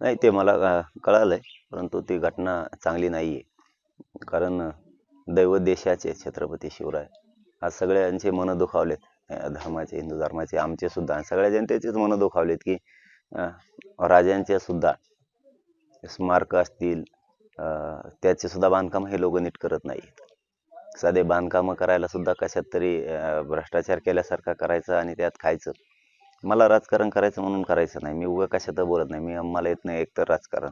नाही ते मला कळालं आहे परंतु ती घटना चांगली नाही आहे कारण दैवत देशाचे छत्रपती शिवराय आज सगळ्यांचे मनं दुखावलेत. धर्माचे हिंदू धर्माचे आमचे सुद्धा. आणि सगळ्या जनतेचेच मनं दुखावलेत की अ, राजांचे सुद्धा स्मारक असतील त्याचेसुद्धा त्याचे सुद्धा बांधकाम हे लोक नीट करत नाहीत साधे बांधकामं करायला सुद्धा कशात तरी भ्रष्टाचार केल्यासारखा करायचा आणि त्यात खायचं. मला राजकारण करायचं म्हणून करायचं नाही. मी उगा कशात बोलत नाही. मी मला येत नाही एकतर राजकारण.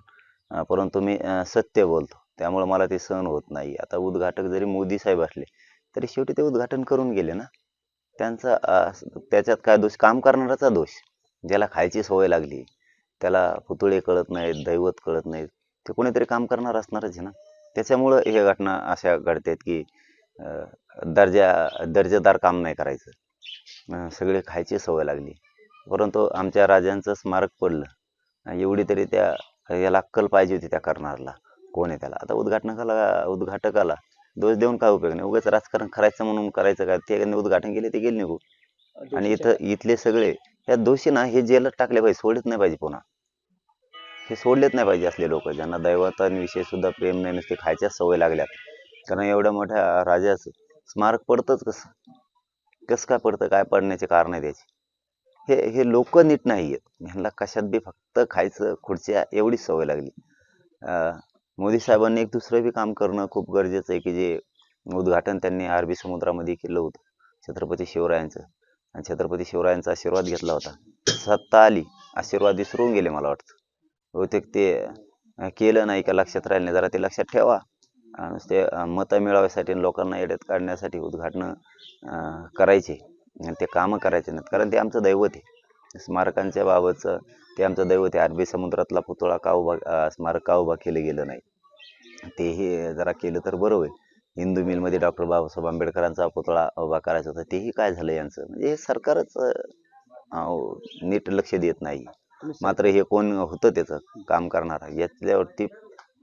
परंतु मी सत्य बोलतो. त्यामुळे मला ते सहन होत नाही. आता उद्घाटक जरी मोदी साहेब असले तरी शेवटी ते उद्घाटन करून गेले ना. त्यांचा त्याच्यात काय दोष? काम करणाराचा दोष. ज्याला खायची सवय लागली त्याला पुतळे कळत नाहीत दैवत कळत नाहीत. ते कोणीतरी काम करणार असणारच आहे ना. त्याच्यामुळं हे घटना अशा घडतात की दर्जा दर्जेदार काम नाही करायचं. सगळे खायची सवय लागली. परंतु आमच्या राजांचं स्मारक पडलं. एवढी तरी त्या याला अक्कल पाहिजे होती त्या करणारला. कोण आहे त्याला? आता उद्घाटनाला उद्घाटकाला दोष देऊन काय उपयोग नाही? उगाच राजकारण करायचं म्हणून करायचं काय? ते उद्घाटन केले ते गेले निघू आणि इथं इथले सगळे ह्या दोषी ना हे जेलच टाकले पाहिजे सोडत नाही पाहिजे पुन्हा. हे सोडलेच नाही पाहिजे असले लोक. ज्यांना दैवतांविषयी सुद्धा प्रेम नाही नुसते खायच्याच सवय लागल्यात. कारण एवढ्या मोठ्या राजाचं स्मारक पडतंच कसं? कसं काय पडतं? काय पडण्याचे कारण आहे त्याची? हे हे लोक नीट नाही आहेत ह्यांना कशात बी फक्त खायचं खुर्च्या एवढीच सवय लागली. अं, मोदी साहेबांनी एक दुसरं बी काम करणं खूप गरजेचं आहे की जे उद्घाटन त्यांनी अरबी समुद्रामध्ये केलं होतं छत्रपती शिवरायांचं. आणि छत्रपती शिवरायांचा आशीर्वाद घेतला होता. सत्ता आली आशीर्वाद विसरून गेले मला वाटतं. बहुतेक ते केलं नाही का लक्षात राहिलं नाही. जरा ते लक्षात ठेवा. नुसते मतं मिळवायसाठी लोकांना येड्यात काढण्यासाठी उद्घाटनं करायचे. ते कामं करायचे नाहीत. कारण ते आमचं दैवत आहे. स्मारकांच्या बाबतचं ते आमचं दैवत आहे. अरबी समुद्रातला पुतळा का उभा स्मारक का उभा केलं गेलं नाही. तेही जरा केलं तर बरं होईल. हिंदू मिलमध्ये डॉक्टर बाबासाहेब आंबेडकरांचा पुतळा उभा करायचा होता. तेही काय झालं यांचं? म्हणजे हे सरकारच नीट लक्ष देत नाही. मात्र हे कोण होतं त्याचं? काम करणार. याच्यावरती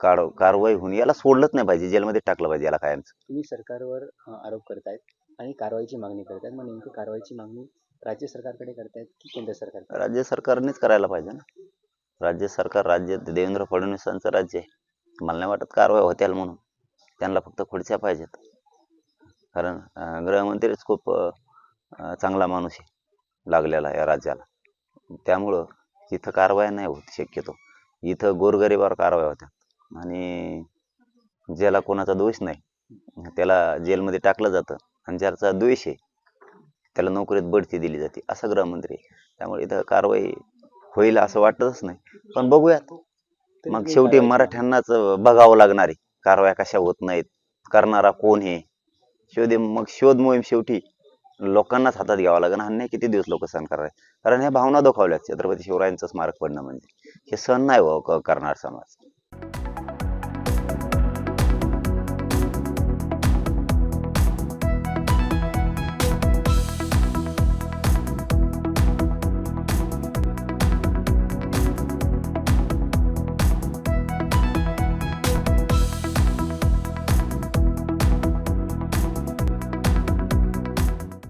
कार कारवाई होऊन याला सोडलंच नाही पाहिजे. जेलमध्ये टाकलं पाहिजे याला कायमचं. तुम्ही सरकारवर आरोप करतायत? आणि कारवाईची मागणी करतायत. मग नेमकी कारवाईची मागणी राज्य सरकारकडे करतायत की केंद्र सरकार राज्य सरकारनेच करायला पाहिजे ना. राज्य सरकार राज्य देवेंद्र फडणवीसांचं राज्य आहे. मला नाही वाटत कारवाई होत्याल म्हणून. त्यांना फक्त खुर्च्या पाहिजेत. कारण गृहमंत्रीच खूप चांगला माणूस आहे लागलेला या राज्याला. त्यामुळं इथं कारवाया नाही होत शक्यतो. इथं गोरगरिबावर कारवाया होत्या. आणि ज्याला कोणाचा दोष नाही त्याला जेलमध्ये टाकलं जातं. आणि ज्याचा द्वेष आहे त्याला नोकरीत बढती दिली जाते असं गृहमंत्री. त्यामुळे इथं कारवाई होईल असं वाटतच नाही. पण बघूयात. मग शेवटी मराठ्यांनाच बघावं लागणार आहे. कारवाया कशा होत नाहीत? करणारा कोण हे शोध मग शोध मोहीम शेवटी लोकांनाच हातात घ्यावा लागेल. अन्याय किती दिवस लोक सहन करणार? कारण ह्या भावना दुखावल्यात छत्रपती शिवरायांचं स्मारक पडणं म्हणजे. हे सहन नाही करणार समाज.